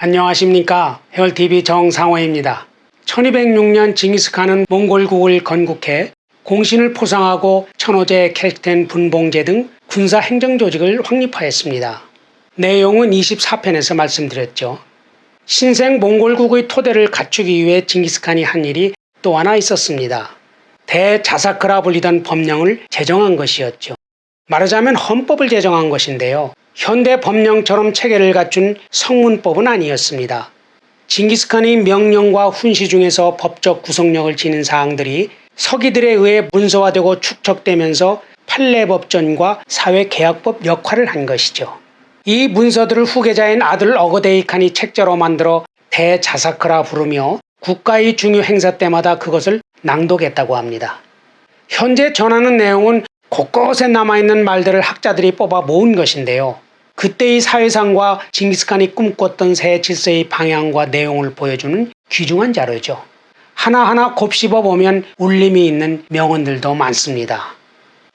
안녕하십니까 해월TV 정상호입니다. 1206년 징기스칸은 몽골국을 건국해 공신을 포상하고 천호제, 켈텐, 분봉제 등 군사 행정조직을 확립하였습니다. 내용은 24편에서 말씀드렸죠. 신생 몽골국의 토대를 갖추기 위해 징기스칸이 한 일이 또 하나 있었습니다. 대자사크라 불리던 법령을 제정한 것이었죠. 말하자면 헌법을 제정한 것인데요. 현대 법령처럼 체계를 갖춘 성문법은 아니었습니다. 징기스칸의 명령과 훈시 중에서 법적 구속력을 지닌 사항들이 서기들에 의해 문서화되고 축적되면서 판례법전과 사회계약법 역할을 한 것이죠. 이 문서들을 후계자인 아들 어거데이칸이 책자로 만들어 대자사크라 부르며 국가의 중요 행사 때마다 그것을 낭독했다고 합니다. 현재 전하는 내용은 곳곳에 남아있는 말들을 학자들이 뽑아 모은 것인데요. 그때의 사회상과 징기스칸이 꿈꿨던 새 질서의 방향과 내용을 보여주는 귀중한 자료죠. 하나하나 곱씹어 보면 울림이 있는 명언들도 많습니다.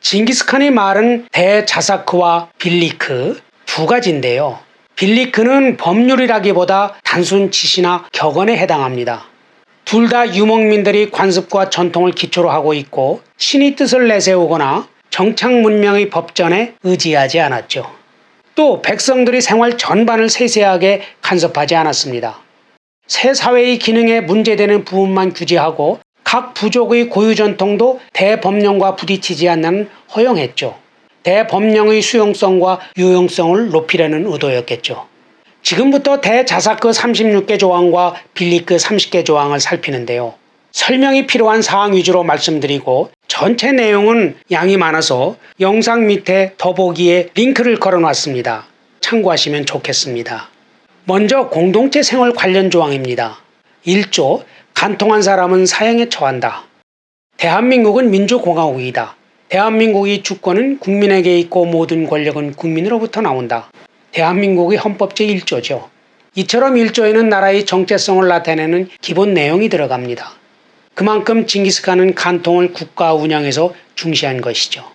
징기스칸의 말은 대자사크와 빌리크 두 가지인데요. 빌리크는 법률이라기보다 단순 지시나 격언에 해당합니다. 둘 다 유목민들이 관습과 전통을 기초로 하고 있고 신의 뜻을 내세우거나 정착 문명의 법전에 의지하지 않았죠. 또 백성들이 생활 전반을 세세하게 간섭하지 않았습니다. 새 사회의 기능에 문제되는 부분만 규제하고 각 부족의 고유 전통도 대법령과 부딪히지 않는 허용했죠. 대법령의 수용성과 유용성을 높이려는 의도였겠죠. 지금부터 대자사크 36개 조항과 빌리크 30개 조항을 살피는데요. 설명이 필요한 사항 위주로 말씀드리고 전체 내용은 양이 많아서 영상 밑에 더보기에 링크를 걸어놨습니다. 참고하시면 좋겠습니다. 먼저 공동체 생활 관련 조항입니다. 1조 간통한 사람은 사형에 처한다. 대한민국은 민주공화국이다. 대한민국의 주권은 국민에게 있고 모든 권력은 국민으로부터 나온다. 대한민국의 헌법 제1조죠. 이처럼 1조에는 나라의 정체성을 나타내는 기본 내용이 들어갑니다. 그만큼 징기스칸은 간통을 국가 운영에서 중시한 것이죠.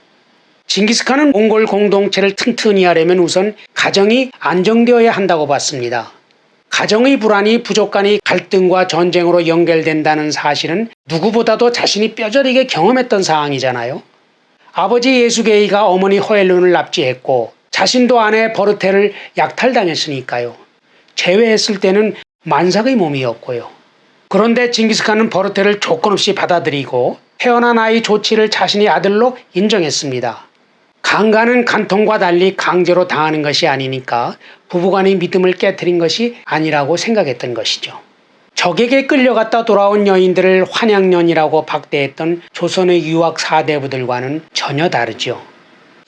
징기스칸은 몽골 공동체를 튼튼히 하려면 우선 가정이 안정되어야 한다고 봤습니다. 가정의 불안이 부족 간의 갈등과 전쟁으로 연결된다는 사실은 누구보다도 자신이 뼈저리게 경험했던 사항이잖아요. 아버지 예수게이가 어머니 호엘룬을 납치했고 자신도 아내 버르테를 약탈당했으니까요. 제외했을 때는 만삭의 몸이었고요. 그런데 징기스칸은 버르테를 조건 없이 받아들이고 태어난 아이 조치를 자신의 아들로 인정했습니다. 강간은 간통과 달리 강제로 당하는 것이 아니니까 부부간의 믿음을 깨뜨린 것이 아니라고 생각했던 것이죠. 적에게 끌려갔다 돌아온 여인들을 환양년이라고 박대했던 조선의 유학 사대부들과는 전혀 다르죠.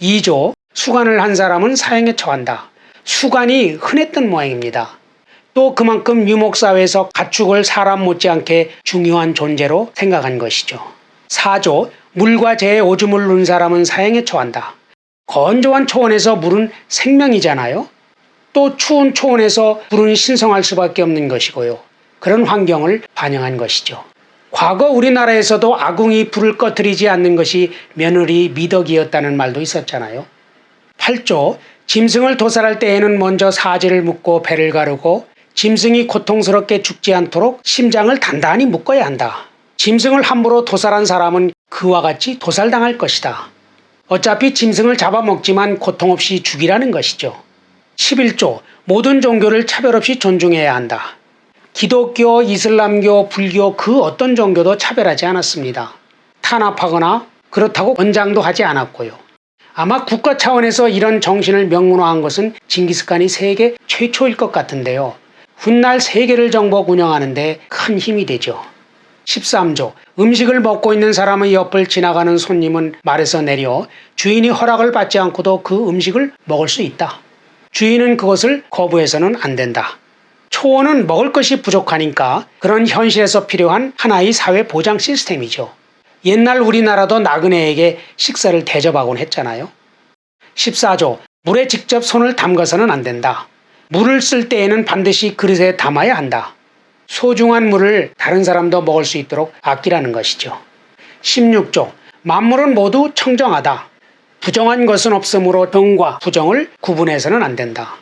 2조 수간을 한 사람은 사형에 처한다. 수간이 흔했던 모양입니다. 또 그만큼 유목사회에서 가축을 사람 못지않게 중요한 존재로 생각한 것이죠. 4조 물과 재에 오줌을 누른 사람은 사형에 처한다. 건조한 초원에서 물은 생명이잖아요. 또 추운 초원에서 물은 신성할 수밖에 없는 것이고요. 그런 환경을 반영한 것이죠. 과거 우리나라에서도 아궁이 불을 꺼뜨리지 않는 것이 며느리 미덕이었다는 말도 있었잖아요. 8조 짐승을 도살할 때에는 먼저 사지를 묶고 배를 가르고 짐승이 고통스럽게 죽지 않도록 심장을 단단히 묶어야 한다. 짐승을 함부로 도살한 사람은 그와 같이 도살당할 것이다. 어차피 짐승을 잡아먹지만 고통 없이 죽이라는 것이죠. 11조 모든 종교를 차별 없이 존중해야 한다. 기독교, 이슬람교, 불교 그 어떤 종교도 차별하지 않았습니다. 탄압하거나 그렇다고 권장도 하지 않았고요. 아마 국가 차원에서 이런 정신을 명문화한 것은 징기스칸이 세계 최초일 것 같은데요. 훗날 세계를 정복 운영하는데 큰 힘이 되죠. 13조 음식을 먹고 있는 사람의 옆을 지나가는 손님은 말에서 내려 주인이 허락을 받지 않고도 그 음식을 먹을 수 있다. 주인은 그것을 거부해서는 안 된다. 초원은 먹을 것이 부족하니까 그런 현실에서 필요한 하나의 사회 보장 시스템이죠. 옛날 우리나라도 나그네에게 식사를 대접하곤 했잖아요. 14조 물에 직접 손을 담가서는 안 된다. 물을 쓸 때에는 반드시 그릇에 담아야 한다. 소중한 물을 다른 사람도 먹을 수 있도록 아끼라는 것이죠. 16조 만물은 모두 청정하다. 부정한 것은 없으므로 정과 부정을 구분해서는 안 된다.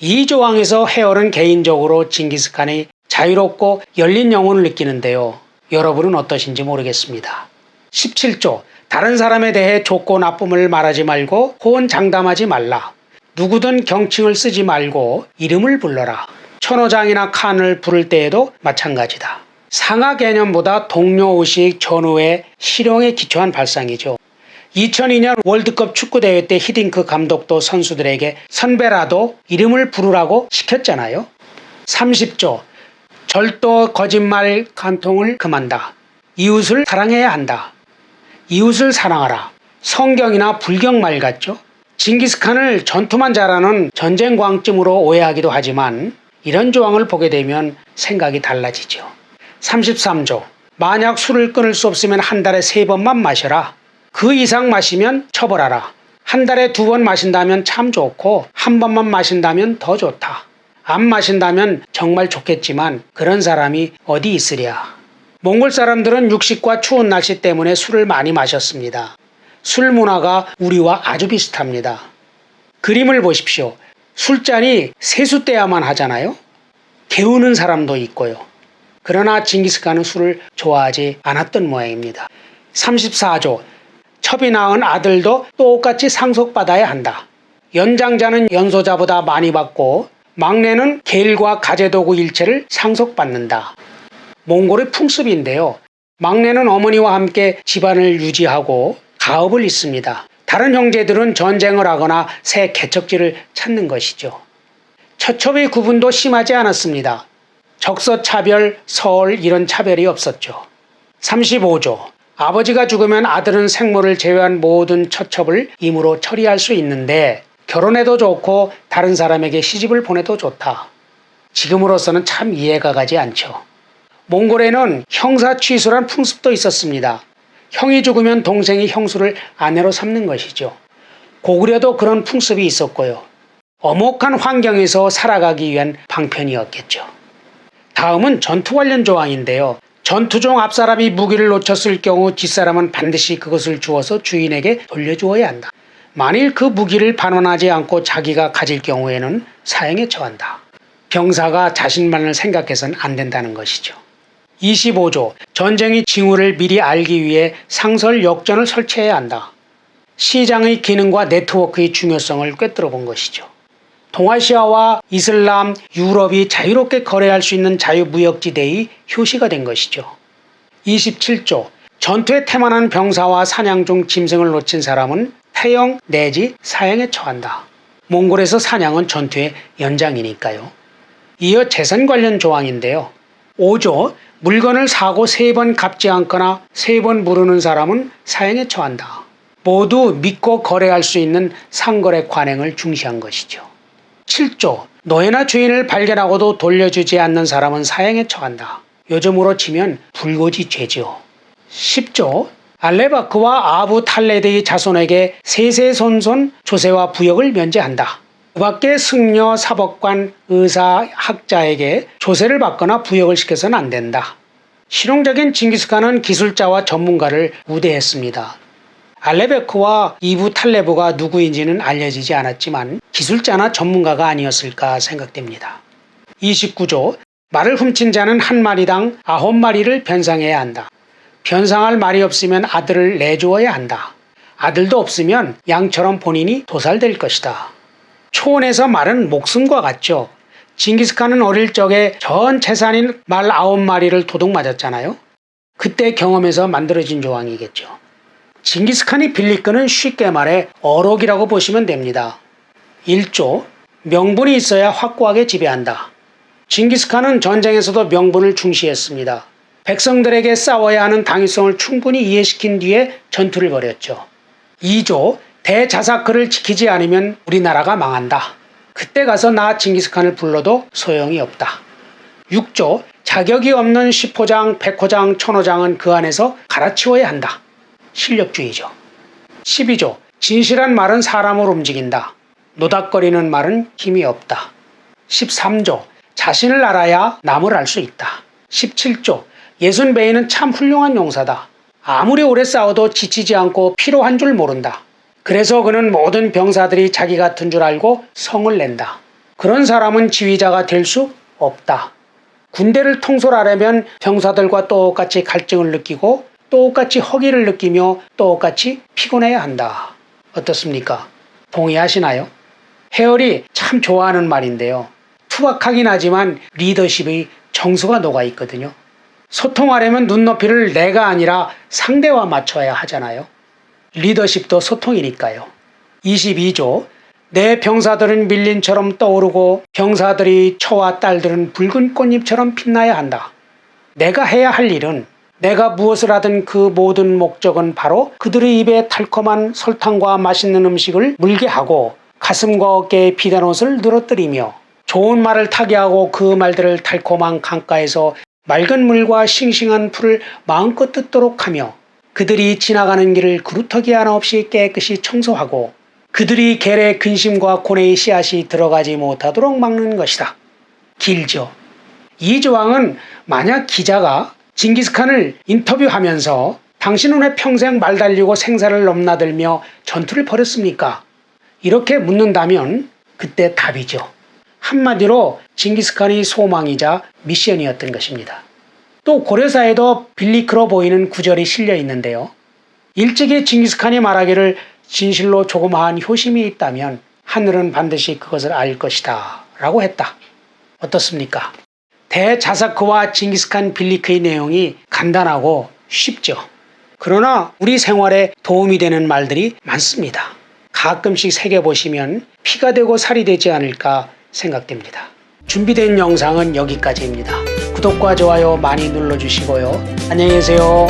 이 조항에서 해월은 개인적으로 징기스칸의 자유롭고 열린 영혼을 느끼는데요. 여러분은 어떠신지 모르겠습니다. 17조 다른 사람에 대해 좋고 나쁨을 말하지 말고 호언 장담하지 말라. 누구든 경칭을 쓰지 말고 이름을 불러라. 천호장이나 칸을 부를 때에도 마찬가지다. 상하 개념보다 동료의식 전후의 실용에 기초한 발상이죠. 2002년 월드컵 축구대회 때 히딩크 감독도 선수들에게 선배라도 이름을 부르라고 시켰잖아요. 30조 절도 거짓말 간통을 금한다. 이웃을 사랑해야 한다. 이웃을 사랑하라. 성경이나 불경말 같죠? 징기스칸을 전투만 잘하는 전쟁 광증으로 오해하기도 하지만 이런 조항을 보게 되면 생각이 달라지죠. 33조. 만약 술을 끊을 수 없으면 한 달에 세 번만 마셔라. 그 이상 마시면 처벌하라. 한 달에 두 번 마신다면 참 좋고 한 번만 마신다면 더 좋다. 안 마신다면 정말 좋겠지만 그런 사람이 어디 있으랴. 몽골 사람들은 육식과 추운 날씨 때문에 술을 많이 마셨습니다. 술 문화가 우리와 아주 비슷합니다. 그림을 보십시오. 술잔이 세숫대야만 하잖아요. 개우는 사람도 있고요. 그러나 징기스칸은 술을 좋아하지 않았던 모양입니다. 34조 첩이 낳은 아들도 똑같이 상속받아야 한다. 연장자는 연소자보다 많이 받고 막내는 겔과 가재도구 일체를 상속받는다. 몽골의 풍습인데요. 막내는 어머니와 함께 집안을 유지하고 가업을 잇습니다. 다른 형제들은 전쟁을 하거나 새 개척지를 찾는 것이죠. 처첩의 구분도 심하지 않았습니다. 적서 차별, 서울 이런 차별이 없었죠. 35조. 아버지가 죽으면 아들은 생모를 제외한 모든 처첩을 임으로 처리할 수 있는데 결혼해도 좋고 다른 사람에게 시집을 보내도 좋다. 지금으로서는 참 이해가 가지 않죠. 몽골에는 형사 취수란 풍습도 있었습니다. 형이 죽으면 동생이 형수를 아내로 삼는 것이죠. 고구려도 그런 풍습이 있었고요. 엄혹한 환경에서 살아가기 위한 방편이었겠죠. 다음은 전투 관련 조항인데요. 전투 중 앞사람이 무기를 놓쳤을 경우 뒷사람은 반드시 그것을 주어서 주인에게 돌려주어야 한다. 만일 그 무기를 반환하지 않고 자기가 가질 경우에는 사형에 처한다. 병사가 자신만을 생각해서는 안 된다는 것이죠. 25조 전쟁의 징후를 미리 알기 위해 상설 역전을 설치해야 한다. 시장의 기능과 네트워크의 중요성을 꿰뚫어 본 것이죠. 동아시아와 이슬람, 유럽이 자유롭게 거래할 수 있는 자유무역지대의 효시가 된 것이죠. 27조 전투에 태만한 병사와 사냥 중 짐승을 놓친 사람은 태형 내지 사형에 처한다. 몽골에서 사냥은 전투의 연장이니까요. 이어 재산 관련 조항인데요. 5조 물건을 사고 세 번 갚지 않거나 세 번 물으는 사람은 사형에 처한다. 모두 믿고 거래할 수 있는 상거래 관행을 중시한 것이죠. 7조 노예나 주인을 발견하고도 돌려주지 않는 사람은 사형에 처한다. 요즘으로 치면 불고지 죄죠. 10조 알레바크와 아부 탈레드의 자손에게 세세손손 조세와 부역을 면제한다. 그 밖에 승려, 사법관, 의사, 학자에게 조세를 받거나 부역을 시켜서는 안 된다. 실용적인 징기스칸은 기술자와 전문가를 우대했습니다. 알레베크와 이부 탈레브가 누구인지는 알려지지 않았지만 기술자나 전문가가 아니었을까 생각됩니다. 29조 말을 훔친 자는 한 마리당 아홉 마리를 변상해야 한다. 변상할 말이 없으면 아들을 내주어야 한다. 아들도 없으면 양처럼 본인이 도살될 것이다. 초원에서 말은 목숨과 같죠. 징기스칸은 어릴 적에 전 재산인 말 아홉 마리를 도둑 맞았잖아요. 그때 경험에서 만들어진 조항이겠죠. 징기스칸이 빌리끈은 쉽게 말해 어록이라고 보시면 됩니다. 1조 명분이 있어야 확고하게 지배한다. 징기스칸은 전쟁에서도 명분을 중시했습니다. 백성들에게 싸워야 하는 당위성을 충분히 이해시킨 뒤에 전투를 벌였죠. 2조 대자사크를 지키지 않으면 우리나라가 망한다. 그때 가서 나 징기스칸을 불러도 소용이 없다. 6조 자격이 없는 10호장, 100호장, 1000호장은 그 안에서 갈아치워야 한다. 실력주의죠. 12조 진실한 말은 사람을 움직인다. 노닥거리는 말은 힘이 없다. 13조 자신을 알아야 남을 알 수 있다. 17조 예순배이는 참 훌륭한 용사다. 아무리 오래 싸워도 지치지 않고 필요한 줄 모른다. 그래서 그는 모든 병사들이 자기 같은 줄 알고 성을 낸다. 그런 사람은 지휘자가 될 수 없다. 군대를 통솔하려면 병사들과 똑같이 갈증을 느끼고 똑같이 허기를 느끼며 똑같이 피곤해야 한다. 어떻습니까? 동의하시나요? 해열이 참 좋아하는 말인데요. 투박하긴 하지만 리더십의 정수가 녹아 있거든요. 소통하려면 눈높이를 내가 아니라 상대와 맞춰야 하잖아요. 리더십도 소통이니까요. 22조 내 병사들은 밀린처럼 떠오르고 병사들이 처와 딸들은 붉은 꽃잎처럼 빛나야 한다. 내가 해야 할 일은 내가 무엇을 하든 그 모든 목적은 바로 그들의 입에 달콤한 설탕과 맛있는 음식을 물게 하고 가슴과 어깨에 비단 옷을 늘어뜨리며 좋은 말을 타게 하고 그 말들을 달콤한 강가에서 맑은 물과 싱싱한 풀을 마음껏 뜯도록 하며 그들이 지나가는 길을 그루터기 하나 없이 깨끗이 청소하고 그들이 계래 근심과 고뇌의 씨앗이 들어가지 못하도록 막는 것이다. 길죠. 이 조항은 만약 기자가 징기스칸을 인터뷰하면서 당신은 왜 평생 말 달리고 생사를 넘나들며 전투를 벌였습니까? 이렇게 묻는다면 그때 답이죠. 한마디로 징기스칸의 소망이자 미션이었던 것입니다. 또 고려사에도 빌리크로 보이는 구절이 실려 있는데요. 일찍이 징기스칸이 말하기를 진실로 조그마한 효심이 있다면 하늘은 반드시 그것을 알 것이다 라고 했다. 어떻습니까? 대자사크와 징기스칸 빌리크의 내용이 간단하고 쉽죠. 그러나 우리 생활에 도움이 되는 말들이 많습니다. 가끔씩 새겨보시면 피가 되고 살이 되지 않을까 생각됩니다. 준비된 영상은 여기까지입니다. 구독과 좋아요 많이 눌러주시고요. 안녕히 계세요.